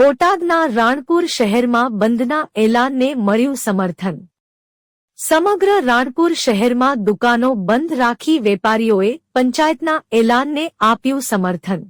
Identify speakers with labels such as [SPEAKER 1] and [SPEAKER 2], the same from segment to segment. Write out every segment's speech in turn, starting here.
[SPEAKER 1] બોટાદના રાણપુર શહેરમાં બંધના એલાનને મળ્યું સમર્થન. સમગ્ર રાણપુર શહેરમાં દુકાનો બંધ રાખી વેપારીઓએ પંચાયતના એલાનને આપ્યું સમર્થન.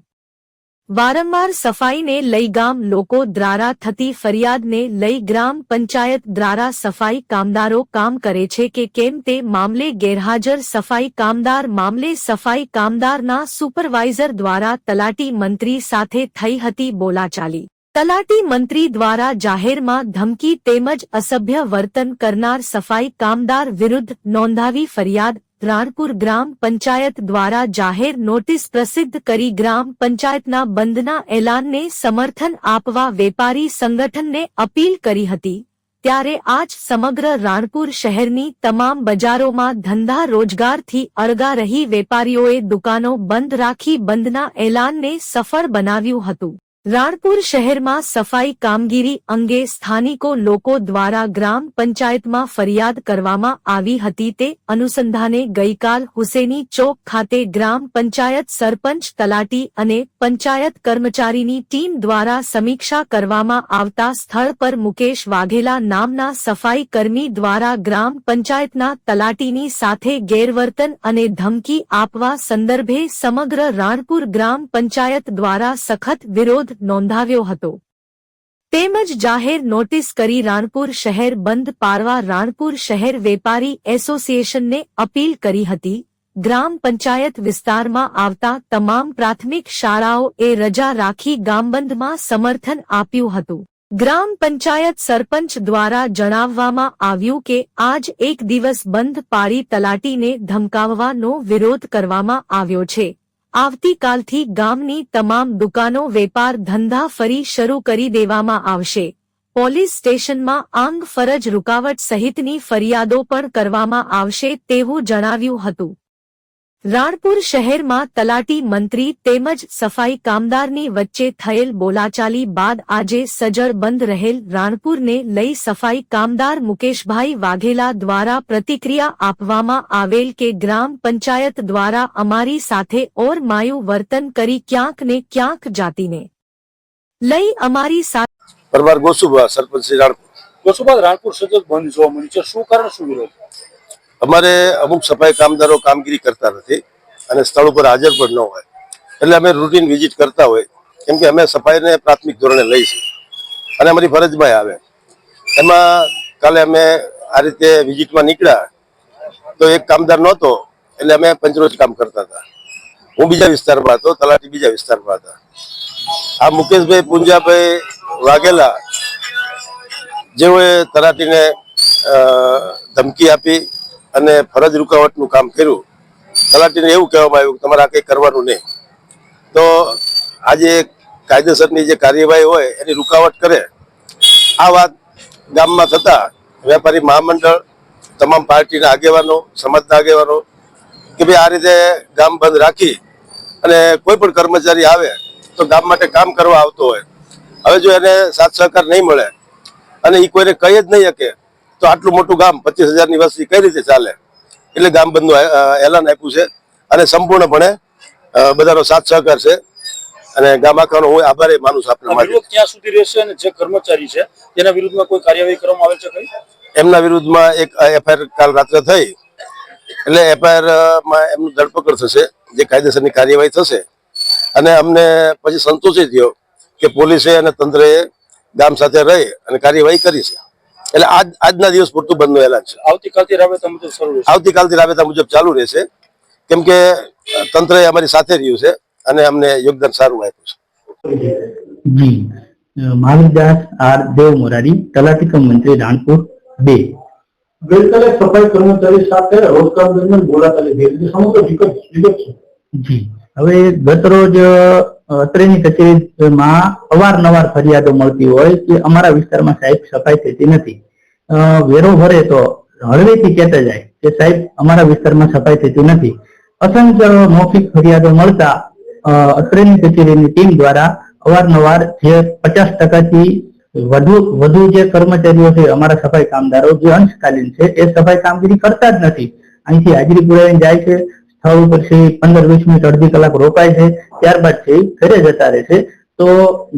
[SPEAKER 1] વારંવાર સફાઈને લઈ ગામ લોકો દ્વારા થતી ફરિયાદને લઈ ગ્રામ પંચાયત દ્વારા સફાઈ કામદારો કામ કરે છે કે કેમ તે મામલે ગેરહાજર સફાઈ કામદાર મામલે સફાઈ કામદારના સુપરવાઇઝર દ્વારા તલાટી મંત્રી સાથે થઈ હતી બોલાચાલી. તલાટી મંત્રી દ્વારા જાહેરમાં ધમકી તેમજ અસભ્ય વર્તન કરનાર સફાઈ કામદાર વિરુદ્ધ નોંધાવી ફરિયાદ, રાણપુર ગ્રામ પંચાયત દ્વારા જાહેર નોટિસ પ્રસિદ્ધ કરી ગ્રામ પંચાયતના બંધના એલાનને સમર્થન આપવા વેપારી સંગઠનને અપીલ કરી હતી. ત્યારે આજ સમગ્ર રાણપુર શહેરની તમામ બજારોમાં ધંધા રોજગારથી અળગા રહી વેપારીઓએ દુકાનો બંધ રાખી બંધના એલાનને સફળ બનાવ્યું હતું. રાણપુર શહેરમાં સફાઈ કામગીરી અંગે સ્થાનિકો લોકો દ્વારા ગ્રામ પંચાયતમાં ફરિયાદ કરવામાં આવી હતી તે અનુસંધાને ગઈકાલ હુસેની ચોક ખાતે ગ્રામ પંચાયત સરપંચ તલાટી અને પંચાયત કર્મચારીની ટીમ દ્વારા સમીક્ષા કરવામાં આવતા સ્થળ પર મુકેશ વાઘેલા નામના સફાઈ કર્મી દ્વારા ગ્રામ પંચાયતના તલાટીની સાથે ગેરવર્તન અને ધમકી આપવા સંદર્ભે સમગ્ર રાણપુર ગ્રામ પંચાયત દ્વારા સખત વિરોધ નોંધાવ્યો હતો. તેમજ જાહેર નોટિસ કરી રાણપુર શહેર બંધ પારવા રાણપુર શહેર વેપારી એસોસિએશનને અપીલ કરી હતી. ગ્રામ પંચાયત વિસ્તારમાં આવતા તમામ પ્રાથમિક શાળાઓ એ રજા રાખી ગામબંધમાં સમર્થન આપ્યું હતું. ગ્રામ પંચાયત સરપંચ દ્વારા જણાવવામાં આવ્યું કે આજ એક દિવસ બંધ પાડી તલાટીને ધમકાવવાનો વિરોધ કરવામાં આવ્યો છે. આવતીકાલથી ગામની તમામ દુકાનો વેપાર ધંધા ફરી શરૂ કરી દેવામાં આવશે. પોલીસ સ્ટેશનમાં આંગ ફરજ રૂકાવટ સહિતની ફરિયાદો પણ કરવામાં આવશે તેવું જણાવ્યું હતું. રાણપુર શહેરમાં તલાટી મંત્રી તેમજ સફાઈ કામદારની વચ્ચે થયેલ બોલાચાલી બાદ આજે સજળ બંધ રહેલ રાણપુરને લઈ સફાઈ કામદાર મુકેશભાઈ વાઘેલા દ્વારા પ્રતિક્રિયા આપવામાં આવેલ કે ગ્રામ પંચાયત દ્વારા અમારી સાથે ઓર માયું વર્તન કરી ક્યાંક ને ક્યાંક જાતિને લઈ અમારી સાથે
[SPEAKER 2] પરમાર ગોસુભા સરપંચ રાણપુર.
[SPEAKER 3] સતત બંધ જોવા મળ્યું છે. શું કારણ શું વિરોધ?
[SPEAKER 2] અમારે અમુક સફાઈ કામદારો કામગીરી કરતા નથી અને સ્થળ ઉપર હાજર પણ ન હોય. એટલે અમે રૂટીન વિઝિટ કરતા હોય, કેમ કે અમે સફાઈને પ્રાથમિક ધોરણે લઈ અને અમારી ફરજમાં આવે. એમાં કાલે અમે આ રીતે વિઝિટમાં નીકળ્યા, તો એક કામદાર નહોતો, એટલે અમે પંચરોજ કામ કરતા હતા. હું બીજા વિસ્તારમાં હતો, તલાટી બીજા વિસ્તારમાં હતા. આ મુકેશભાઈ પુંજાભાઈ વાઘેલા, જેઓએ તલાટીને ધમકી આપી અને ફરજ રૂકાવટનું કામ કર્યું. તલાટીને એવું કહેવામાં આવ્યું કે તમારે આ કંઈ કરવાનું નહીં. તો આજે કાયદેસરની જે કાર્યવાહી હોય એની રૂકાવટ કરે. આ વાત ગામમાં થતાં વેપારી મહામંડળ, તમામ પાર્ટીના આગેવાનો, સમાજના આગેવાનો કે ભાઈ આ રીતે ગામ બંધ રાખી અને કોઈ પણ કર્મચારી આવે તો ગામ માટે કામ કરવા આવતો હોય. હવે જો એને સાથ સહકાર નહીં મળે અને એ કોઈને કહી જ નહીં શકે તો આટલું મોટું ગામ પચીસ હજારની વસ્તી કઈ રીતે ચાલે? એટલે ગામ બંધનું એલાન આપ્યું છે અને સંપૂર્ણપણે બધાનો સાથ સહકાર છે અને ગામ આખાનો હું આભારી માનું છું આપણા માટે.
[SPEAKER 3] ક્યાં સુધી રહેશે અને જે કર્મચારી છે તેના વિરુદ્ધમાં કોઈ કાર્યવાહી કરવામાં આવે છે કઈ
[SPEAKER 2] એમના વિરુદ્ધમાં એક એફઆઈઆર કાલ રાત્રે થઈ. એટલે એફઆઈઆરમાં એમનું ધરપકડ થશે જે કાયદેસરની કાર્યવાહી થશે. અને અમને પછી સંતોષી થયો કે પોલીસે અને તંત્રએ ગામ સાથે રહી અને કાર્યવાહી કરી છે. એટલે આજ આજના દિવસ પૂરતું બંધનું એલાન છે.
[SPEAKER 3] આવતીકાલથી રાબેતા મુજબ શરૂ
[SPEAKER 2] આવતીકાલથી રાબેતા મુજબ ચાલુ રહેશે. કેમ કે તંત્ર અમારી સાથે રહ્યું છે અને અમને યોગદાન સારું આપ્યું છે.
[SPEAKER 4] જી. મહાવીરદાસ આર દેવ મોરારી તલાટી કમ મંત્રી રાણપુર બે.
[SPEAKER 5] ગઈકાલે સફાઈ કર્મચારી સાથે રોજગાર દરમિયાન બોલાચાલી થઈ સમગ્ર વિગત વિગત છે.
[SPEAKER 4] જી. હવે ગત રોજ અત્રેની કચેરીમાં અવારનવાર ફરિયાદો મળતી હોય કે અમારા વિસ્તારમાં સાહેબ સફાઈ થતી નથી. વેરો ભરે તો હળવેથી કહેતા જાય કે સાહેબ, અમારા વિસ્તારમાં સફાઈ થતી નથી. અસંખ્ય મૌખિક ફરિયાદો મળતા અત્રેની કચેરીની ટીમ દ્વારા અવારનવાર જે પચાસ ટકાથી વધુ વધુ જે કર્મચારીઓ છે, અમારા સફાઈ કામદારો જે અંશકાલીન છે, એ સફાઈ કામગીરી કરતા જ નથી. અહીંથી હાજરી પુરાવીને જાય છે સ્થળ પછી પંદર, વીસ મિનિટ અડધી કલાક રોકાય છે, ત્યારબાદ છે ઘરે જતા રહે છે. તો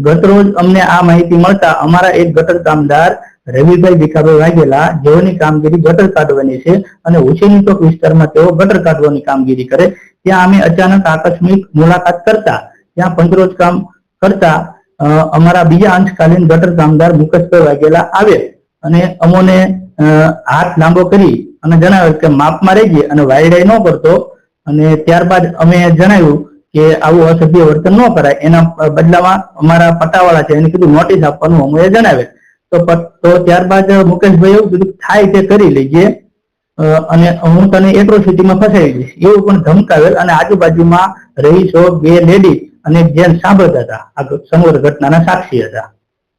[SPEAKER 4] ગત રોજ અમને આ માહિતી મળતા અમારા એક ગટર કામદાર રવિભાઈ ભીખાભાઈ વાઘેલા જેઓની કામગીરી ગટર કાઢવાની છે અને હુસેની ચોક વિસ્તારમાં તેઓ ગટર કાઢવાની કામગીરી કરે. ત્યાં અમે અચાનક આકસ્મિક મુલાકાત કરતા, ત્યાં પંચરોજ કામ કરતા અમારા બીજા અંશકાલીન ગટર કામદાર મુકેશભાઈ વાઘેલા આવે અને અમોને હાથ લાંબો કરી અને જણાવ્યું કે માપમાં રહેજે અને વાયડાઈ ન કરતો. અને ત્યારબાદ અમે જણાવ્યું કે આવું અસભ્ય વર્તન ન કરાય. એના બદલામાં અમારા પટ્ટાવાળા છે એને કીધું નોટિસ આપવાનું. અમોએ જણાવે તો તો ત્યારબાદ મુકેશભાઈ એવું કીધું થાય તે કરી લઈએ. અને હું તને એટ્રોસિટીમાં ફસાવી દઈશ એવું પણ ધમકાવેલ અને આજુબાજુમાં રહીશો બે લેડી અને જેમ જેન સાંભળતા હતા. આ સમગ્ર ઘટનાના સાક્ષી હતા.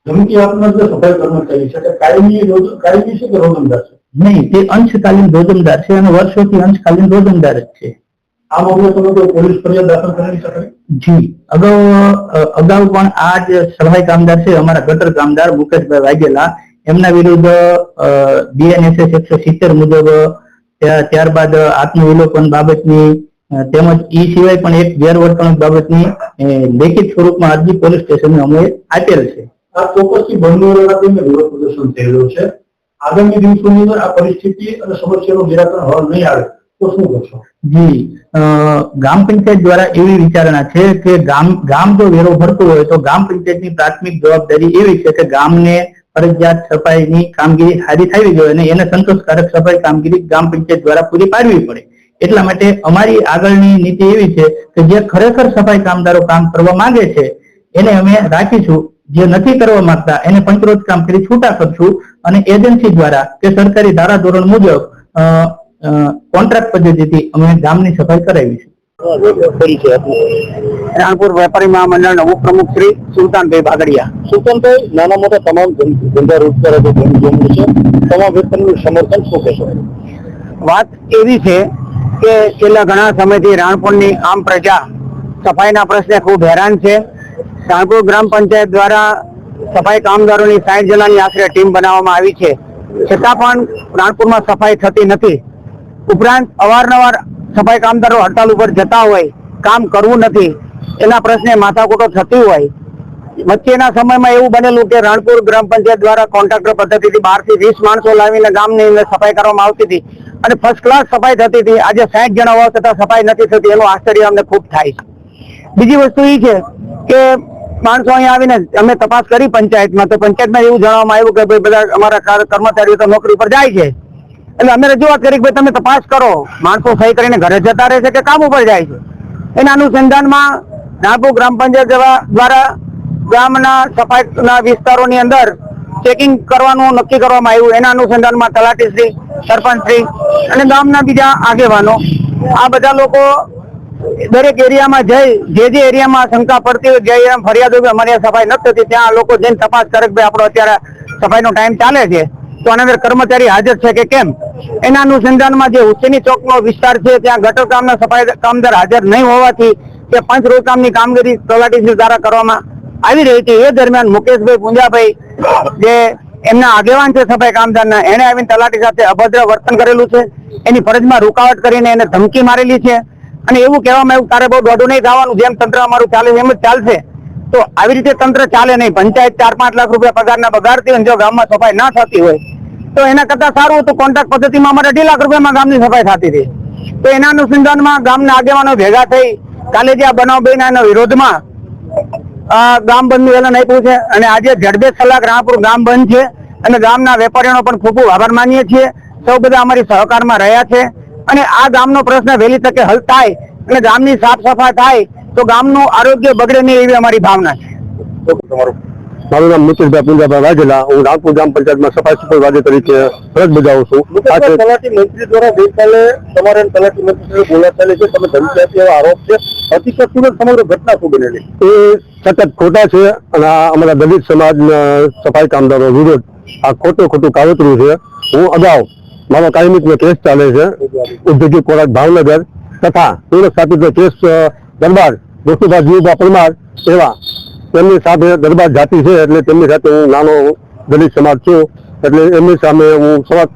[SPEAKER 5] ધમકી આપનાર જે સફાઈ કર્મચારી છે. કાયમી કાયમી છે કે રોજમદાર છે?
[SPEAKER 4] નહીં તે અંશકાલીન રોજમદાર છે અને વર્ષોથી અંશકાલીન રોજમદાર જ છે.
[SPEAKER 5] આ મામલે તમે કોઈ પોલીસ ફરિયાદ દાખલ કરેલી છે
[SPEAKER 4] જી. અગાઉ અગાઉ પણ આ જ સહાય કામદાર છે અમારા ગટર કામદાર મુકેશભાઈ વાઘેલા એમના વિરુદ્ધ બીએનએસએસ એકસો સિત્તેર મુજબ ત્યારબાદ આત્મવિલોપન બાબતની તેમજ ઈ સિવાય પણ એક ગેરવર્તણૂક બાબતની લેખિત સ્વરૂપમાં અરજી પોલીસ સ્ટેશન અમે આપેલ છે.
[SPEAKER 5] આ ચોક્કસથી બંધુઓના વિરોધ પ્રદર્શન થયેલું છે. આગામી દિવસોની અંદર આ પરિસ્થિતિ અને સમસ્યાનું નિરાકરણ હલ નહીં આવે.
[SPEAKER 4] જી ગ્રામ પંચાયત દ્વારા એવી વિચારણા છે કે ગામ ગામ જો વેરો ભરતું હોય તો ગ્રામ પંચાયતની પ્રાથમિક જવાબદારી એવી છે કે ગામને ફરજિયાત સફાઈની કામગીરી સારી થવી જોઈએ અને એને સંતોષકારક સફાઈ કામગીરી ગ્રામ પંચાયત દ્વારા પૂરી પાડવી પડે. એટલા માટે અમારી આગળની નીતિ એવી છે કે જે ખરેખર સફાઈ કામદારો કામ કરવા માંગે છે એને અમે રાખીશું. જે નથી કરવા માંગતા એને પંચરોજ કામ કરી છૂટા કરશું અને એજન્સી દ્વારા કે સરકારી ધારાધોરણ મુજબ અ, અ, કોન્ટ્રાક્ટ પદ્ધતિથી અમે ગામની સફાઈ કરાવી છે.
[SPEAKER 6] રાણપુર વેપારી મહામંડળના ઉપપ્રમુખ શ્રી સુલતાનભાઈ બાગડિયા.
[SPEAKER 7] સુલતાનભાઈ નાના મોટા તમામ ધંધા રોજગાર છે તમામ વ્યક્તિનું સમર્થન શું કહેશો?
[SPEAKER 6] વાત એવી છે કે છેલ્લા ઘણા સમયથી રાણપુરની આમ પ્રજા સફાઈના પ્રશ્ને ખૂબ હેરાન છે. રાણપુર ગ્રામ પંચાયત દ્વારા સફાઈ કામદારોની સાઠ જણાની આશરે ટીમ બનાવવામાં આવી છે. છતાં પણ રાણપુરમાં સફાઈ થતી નથી. ઉપરાંત અવારનવાર સફાઈ કામદારો હડતાલ ઉપર જતા હોય, કામ કરવું નથી, એના પ્રશ્ને માથાકૂટો થતી હોય. વચ્ચેના સમયમાં એવું બનેલું કે રણપુર ગ્રામ પંચાયત દ્વારા કોન્ટ્રાક્ટર પદ્ધતિથી બહારથી વીસ માણસો લાવીને ગામની અંદર સફાઈ કરવામાં આવતી હતી અને ફર્સ્ટ ક્લાસ સફાઈ થતી હતી. આજે સાઠ જણા હોવા છતાં સફાઈ નથી થતી, એનું આશ્ચર્ય અમને ખૂબ થાય છે. બીજી વસ્તુ એ છે કે માણસો અહીંયા આવીને અમે તપાસ કરી પંચાયતમાં, તો પંચાયતમાં એવું જણાવવામાં આવ્યું કે ભાઈ, બધા અમારા કર્મચારીઓ તો નોકરી પર જાય છે. એટલે અમે રજૂઆત કરી કે તમે તપાસ કરો. માણસો સહી કરીને ઘરે જતા રહે છે કે કામ ઉપર જાય છે? એના અનુસંધાનમાં નાગપુર ગ્રામ પંચાયત દ્વારા ગામના સફાઈના વિસ્તારોની અંદર ચેકિંગ કરવાનું નક્કી કરવામાં આવ્યું. એના અનુસંધાનમાં તલાટીશ્રી સરપંચશ્રી અને ગામના બીજા આગેવાનો. આ બધા લોકો દરેક એરિયામાં જઈ, જે જે એરિયામાં શંકા પડતી હોય, જે એરિયામાં ફરિયાદ હોય, અમારી સફાઈ નથી થતી. ત્યાં લોકો જઈને તપાસ કરે કે ભાઈ આપણો અત્યારે સફાઈનો ટાઈમ ચાલે છે. તો કર્મચારી હાજર છે કે કેમ? એના અનુસંધાનમાં જે હુસેની ચોકનો વિસ્તાર છે, ત્યાં ગટર કામના સફાઈ કામદાર હાજર નહીં હોવાથી તે પંચ રોજકામની કામગીરી તલાટીશ્રી દ્વારા કરવામાં આવી રહી હતી. એ દરમિયાન મુકેશભાઈ પુંજાભાઈ, જે એમના આગેવાન છે સફાઈ કામદારના એને આવીને તલાટી સાથે અભદ્ર વર્તન કરેલું છે. એની ફરજમાં રૂકાવટ કરીને એને ધમકી મારેલી છે. અને એવું કહેવામાં આવ્યું, તારે બહુ દોઢું નહીં થવાનું, જેમ તંત્ર અમારું ચાલે એમ જ ચાલશે. તો આવી રીતે તંત્ર ચાલે નહીં. પંચાયત ચાર પાંચ લાખ રૂપિયા પગારના બગાડતી હોય જો ગામમાં સફાઈ ના થતી હોય તો એના કરતા સારું હતું. કોન્ટ્રાક્ટ પદ્ધતિમાં અમારે અઢી લાખ રૂપિયામાં ગામની સફાઈ થતી હતી. તો એના અનુસંધાનમાં ગામના આગેવાનો ભેગા થઈ કાલે જે આ બનાવ બન્યા વિરોધમાં ગામ બંધનું એલાન આપ્યું છે. અને આજે જડબે કલાક રાણપુર ગામ બંધ છે. અને ગામના વેપારીઓનો પણ ખૂબ ખૂબ આભાર માનીએ છીએ. સૌ બધા અમારી સહકારમાં રહ્યા છે. અને આ ગામનો પ્રશ્ન વહેલી તકે હલ થાય અને ગામની સાફ સફાઈ થાય તો ગામનું આરોગ્ય બગડે નહીં એવી અમારી ભાવના છે.
[SPEAKER 7] તમારું
[SPEAKER 3] મારું નામ મુકેશભાઈ પુંજાભાઈ વાઘેલા. હું રાણપુર ગ્રામ પંચાયતમાં સફાઈ સુપરવાઇઝર તરીકે ફરજ બજાવું છું.
[SPEAKER 7] તલાટી મંત્રી દ્વારા ગઈકાલે તમારે તલાટી મંત્રી બોલાચાલી છે તમે ધમકી આપી એવા આરોપ છે. હકીકત શું સમગ્ર ઘટના શું બનેલી.
[SPEAKER 3] એ સતત ખોટા છે અને અમારા દલિત સમાજના સફાઈ કામદારો વિરોધ આ ખોટું ખોટું કાવતરું છે. હું અગાઉ મારો કાયમિકનો કેસ ચાલે છે. ઉદ્યોગિક ખોરાક ભાવનગર તથા સુરત સ્થાપિત કેસ દરબાર દોસ્તુભા જીવભાઈ પરમાર એવા તેમની સાથે દરબાર જાતિ છે એટલે તેમની સાથે હું નાનો દલિત સમાજ છું. એટલે એમની સામે હું સમાજ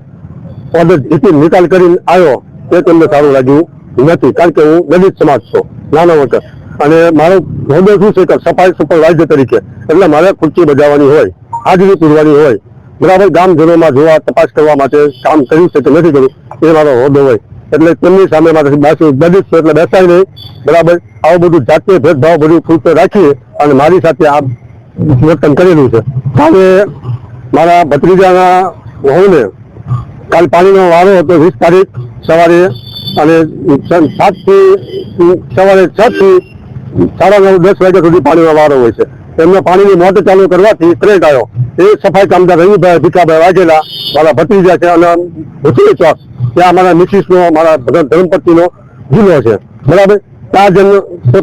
[SPEAKER 3] ઓર્ડર નિકાલ કરીને આવ્યો. તે તેમને સારું લાગ્યું નથી, કારણ કે હું દલિત સમાજ છું, નાનો વખત અને મારો હોદ્દો શું છે કે સફાઈ સુપરવાઇઝર તરીકે. એટલે મારે ખુરશી બજાવવાની હોય, હાજરી પૂરવાની હોય. બરાબર ગામજનોમાં જોવા, તપાસ કરવા માટે કામ કર્યું છે કે નથી કર્યું, એ મારો હોદ્દો હોય. એટલે તેમની સામે મારે બાસુ દલિત છું, એટલે બેસાય નહીં. બરાબર? આવું બધું જાતીય ભેદભાવ બધું ખુલતો રાખીએ અને મારી સાથે આ વર્તન કરેલું છે. કાલે મારા ભત્રીજાના વહુને કાલ પાણીનો વારો હતો વીસ તારીખ સવારે અને સાતથી, સવારે છ થી સાડા નવ, દસ વાગ્યા સુધી પાણીનો વારો હોય છે. એમને પાણીની મોટર ચાલુ કરવાથી કરંટ આવ્યો. એ સફાઈ કામદાર રવિભાઈ ભીખાભાઈ વાઘેલા મારા ભત્રીજા છે અને ભૂતરી ચોક. ત્યાં મારા મિસિસનો મારા ભગત ધર્મપતિનો જિલ્લો છે. બરાબર? ત્યાં જન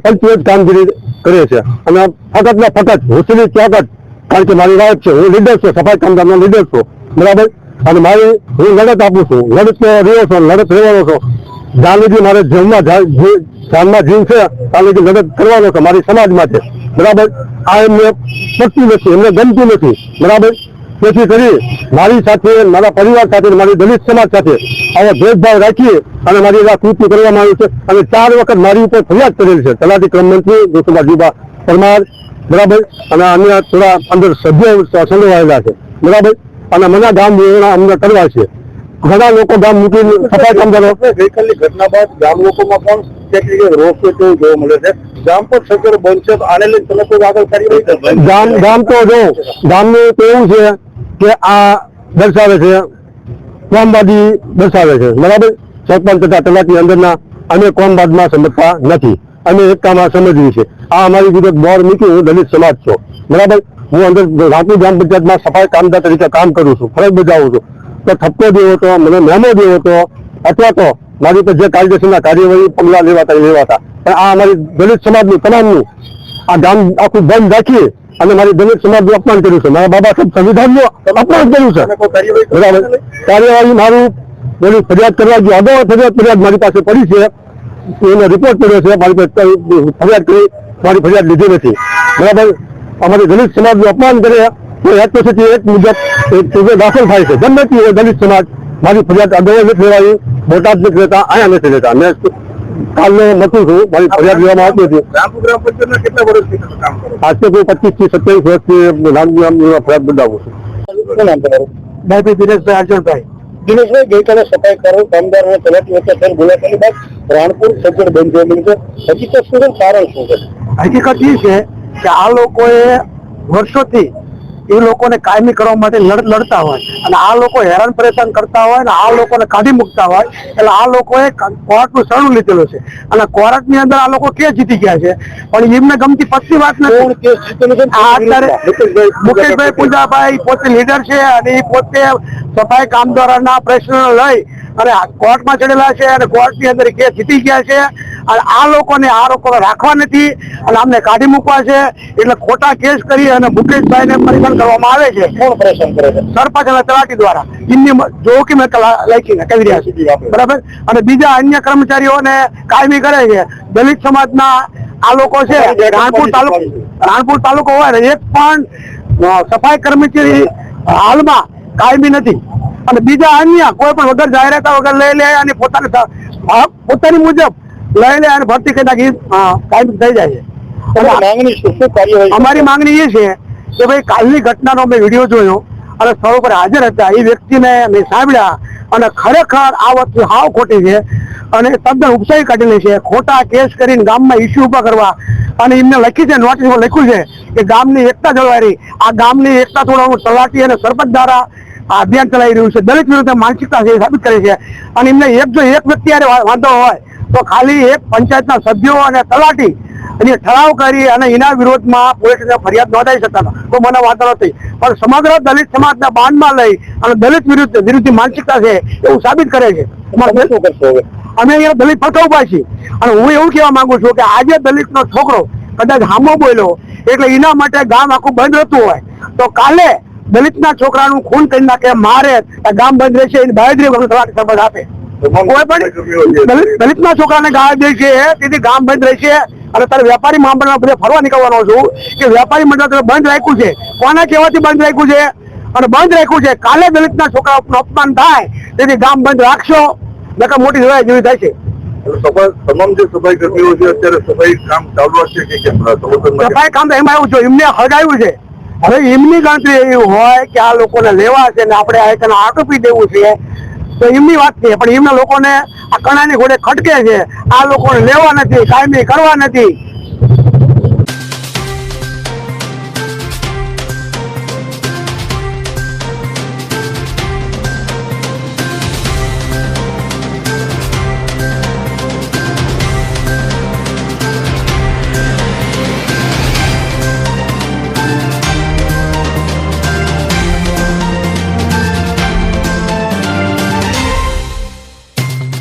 [SPEAKER 3] પંચવેજ કામગીરી કરે છે. અને ફકત ને ફકત હુસેલી ચોકટ, કારણ કે મારી વાત છે, હું લીડર છું, સફાઈ કામદારનો લીડર છું. બરાબર? અને મારી, હું લડત આપું છું. લડત રહ્યો છું, લડત રહેવાનો છું. ગાંધીજી મારે જીવમાં ધ્યાનમાં જીવ છે ગાંધીજી લડત કરવાનો છે, મારી સમાજ માટે બરાબર? આ એમને પટતું નથી, એમને ગમતું નથી. બરાબર? તેથી કરી મારી સાથે, મારા પરિવાર સાથે, મારી દલિત સમાજ સાથે આવો ભેદભાવ રાખીએ અને મારી આ કૃત્ય કરવામાં આવ્યું છે. અને ચાર વખત મારી ઉપર ફરિયાદ કરેલી છે. તલાટી ક્રમ મંત્રી ગોસુભાજીબા પરમાર, બરાબર? અને અન્ય થોડા અંદર સભ્યો સંડોવાયેલા છે. બરાબર? અને મને ગામ અમને કરવા છે. ઘણા લોકો ગામ મૂકીને સફાઈ કામદારો
[SPEAKER 5] ગઈકાલની ઘટના બાદ ગામ લોકોમાં પણ કેટલીક રોષ જોવા મળે છે. ગામ બંધ છે આને લઈને તમે કોઈ આગળ કાર્યવાહી
[SPEAKER 3] ગામ ગામ તો જો ગામનું તો એવું છે કે આ દર્શાવે છે કોમવાદી દર્શાવે છે. બરાબર? સરપંચ તથા તલાટી અંદરના અમે કોમવાદમાં સમજતા નથી. અમે એકતામાં સમજવી છે. આ અમારી વિરુદ્ધ બોર મૂકી હું દલિત સમાજ છું. બરાબર? હું અંદર રાપી ગ્રામ પંચાયતમાં સફાઈ કામદાર તરીકે કામ કરું છું ફરજ બજાવું છું. તો ઠપકો દેવો હતો મને મેમો દેવો હતો અથવા તો મારી પર જે કાયદેસરના કાર્યવાહી પગલાં લેવાતા લેવાતા. પણ આ અમારી દલિત સમાજનું તમામનું આ ગામ આખું બંધ રાખી અને મારી દલિત સમાજનું અપમાન કર્યું છે. મારા બાબા સાહેબ સંવિધાનનું અપમાન કર્યું છે.
[SPEAKER 5] કાર્યવાહી
[SPEAKER 3] બરાબર. કાર્યવાહી મારું પેલી ફરિયાદ કરવા ગયો. અગાઉ ફરિયાદ ફરિયાદ મારી પાસે પડી છે. એનો રિપોર્ટ પડ્યો છે. મારી પાસે ફરિયાદ કરી મારી ફરિયાદ લીધી નથી. બરાબર? અમારી દલિત સમાજનું અપમાન કરે તો એટ્રોસિટી એક મુજબ એક મુજબ દાખલ થાય છે. ગમે તે દલિત સમાજ મારી ફરિયાદ અગાઉ નથી લેવાઈ. બોટાદ નથી લેતા અહીંયા નથી લેતા. મેં કાલનો મતું છું મારી ફરિયાદ લેવામાં આવતી હતી.
[SPEAKER 5] રામપુર કેટલા વર્ષથી તમે કામ કરો છો?
[SPEAKER 3] આજથી કોઈ પચીસથી સત્યાવીસ વર્ષથી રામગ્રામ ફરિયાદ બદલાવું છું.
[SPEAKER 8] ડાયપી દિનેશભાઈ અર્જુનભાઈ
[SPEAKER 5] દિનેશભાઈ ગઈકાલે સફાઈ કરો કામદાર અને તલાટી વચ્ચે થયેલ બાદ રાણપુર સજ્જડ બંધ જોવા મળ્યું છે. હકીકત શું છે કારણ શું છે?
[SPEAKER 8] હકીકત એ છે કે આ લોકોએ વર્ષોથી એ લોકોને કાયમી કરવા માટે લડતા હોય. અને આ લોકો હેરાન પરેશાન કરતા હોય અને આ લોકોને કાઢી મૂકતા હોય એટલે આ લોકોએ કોર્ટનું શરણું લીધેલું છે. અને કોર્ટની અંદર આ લોકો કેસ જીતી ગયા છે. પણ એમને ગમતી પત્ની વાત નથી.
[SPEAKER 5] મુકેશભાઈ
[SPEAKER 8] પૂજાભાઈ પોતે લીડર છે અને એ પોતે સફાઈ કામદારોના પ્રશ્ન લઈ અને કોર્ટમાં ચડેલા છે અને કોર્ટની અંદર કેસ જીતી ગયા છે. અને આ લોકોને આ લોકો રાખવા નથી. અને અમને કાઢી મૂકવા છે. એટલે ખોટા કેસ કરી અને મુકેશભાઈને પરેશાન કરવામાં આવે છે.
[SPEAKER 5] કોણ પરેશાન કરે છે?
[SPEAKER 8] સરપંચ અને તલાટી દ્વારા. એમની જોખી મેં લખીને કહી રહ્યા છે બરાબર? અને બીજા અન્ય કર્મચારીઓને કાયમી કરે છે. દલિત સમાજના આ લોકો છે રાણપુર તાલુકો રાણપુર તાલુકો હોય ને એક પણ સફાઈ કર્મચારી હાલમાં કાયમી નથી. અને બીજા અન્ય કોઈ પણ વગર જાહેરાત વગર લઈ લે અને પોતાની પોતાની મુજબ લઈ લે અને ભરતી કરી નાખી કાયમ થઈ જાય અમારી માંગણી એ છે કે ભાઈ કાલની ઘટનાનો મેં વીડિયો જોયો અને સ્થળ ઉપર હાજર હતા. એ વ્યક્તિને મેં સાંભળ્યા અને ખરેખર આ વસ્તુ હાવ ખોટી છે અને તદ્દન ઉપસાઈ કાઢેલી છે. ખોટા કેસ કરીને ગામમાં ઇસ્યુ ઊભા કરવા અને એમને લખી છે નોટિસમાં લખ્યું છે કે ગામની એકતા જળવાઈ આ ગામની એકતા તોડવાનું તલાટી અને સરપંચ દ્વારા આ અભિયાન ચલાવી રહ્યું છે. દલિત વિરુદ્ધ માનસિકતા છે સાબિત કરે છે. અને એમને એક જો એક વ્યક્તિ વાંધો હોય તો ખાલી એક પંચાયતના સભ્યો અને તલાટી એની ઠરાવ કરી અને એના વિરોધમાં પોલીસને ફરિયાદ નોંધાઈ શકતા તો મને વાંધો નથી. પણ સમગ્ર દલિત સમાજના બાંધમાં લઈ અને દલિત વિરુદ્ધ વિરુદ્ધ માનસિકતા છે એવું સાબિત કરે છે. અમે અહીંયા દલિત ફરકા ઊભા છીએ. અને હું એવું કહેવા માંગુ છું કે આજે દલિતનો છોકરો કદાચ હામો બોલ્યો એટલે એના માટે ગામ આખું બંધ રહેતું હોય. તો કાલે દલિતના છોકરાનું ખૂન કરી નાખે મારે ગામ બંધ રહેશે એની બાહેધરી વગર સરપંચ આપે. કોઈ પણ દલિત- દલિતના છોકરાને ગાળ દે છે તેથી ગામ બંધ રહેશે. અને તારે વેપારી મંડળમાં બધે ફરવા નીકળવાનો છું કે વેપારી મંડળ તમે બંધ રાખ્યું છે? કોના કહેવાથી બંધ રાખ્યું છે? અને બંધ રાખ્યું છે કાલે દલિતના છોકરાઓનું અપમાન થાય તેથી ગામ બંધ રાખશો નકર મોટી સજા જેવી થાય છે
[SPEAKER 5] તમામ જે સફાઈ કર્મીઓ છે અત્યારે સફાઈ કામ ચાલુ છે કે કેમ?
[SPEAKER 8] સફાઈ કામ એમાં આવ્યું છે એમને હગાવ્યું છે. હવે એમની ગણતરી એવી હોય કે આ લોકોને લેવા છે ને આપણે આ આટોપી દેવું છે, તો એમની વાત છે. પણ એમના લોકોને આ કણાની ઘોડે ખટકે છે. આ લોકોને લેવા નથી, કાયમી કરવા નથી.